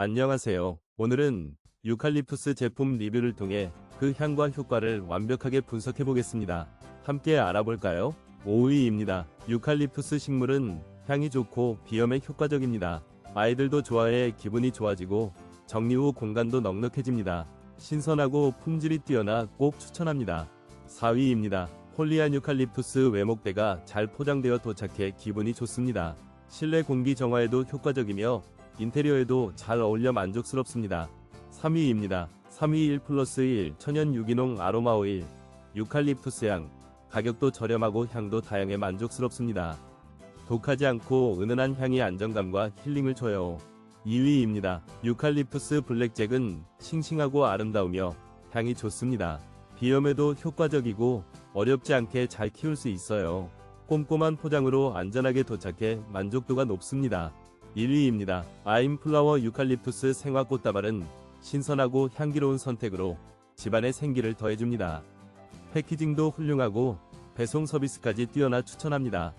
안녕하세요. 오늘은 유칼립투스 제품 리뷰를 통해 그 향과 효과를 완벽하게 분석해 보겠습니다. 함께 알아볼까요? 5위입니다. 유칼립투스 식물은 향이 좋고 비염에 효과적입니다. 아이들도 좋아해 기분이 좋아지고 정리 후 공간도 넉넉해집니다. 신선하고 품질이 뛰어나 꼭 추천합니다. 4위입니다. 폴리안 유칼립투스 외목대가 잘 포장되어 도착해 기분이 좋습니다. 실내 공기 정화에도 효과적이며 인테리어에도 잘 어울려 만족스럽습니다. 3위입니다. 3위 1 플러스 1 천연 유기농 아로마 오일 유칼립투스 향 가격도 저렴하고 향도 다양해 만족스럽습니다. 독하지 않고 은은한 향이 안정감과 힐링을 줘요. 2위입니다. 유칼립투스 블랙잭은 싱싱하고 아름다우며 향이 좋습니다. 비염에도 효과적이고 어렵지 않게 잘 키울 수 있어요. 꼼꼼한 포장으로 안전하게 도착해 만족도가 높습니다. 1위입니다. 아임플라워 유칼립투스 생화꽃다발은 신선하고 향기로운 선택으로 집안에 생기를 더해줍니다. 패키징도 훌륭하고 배송 서비스까지 뛰어나 추천합니다.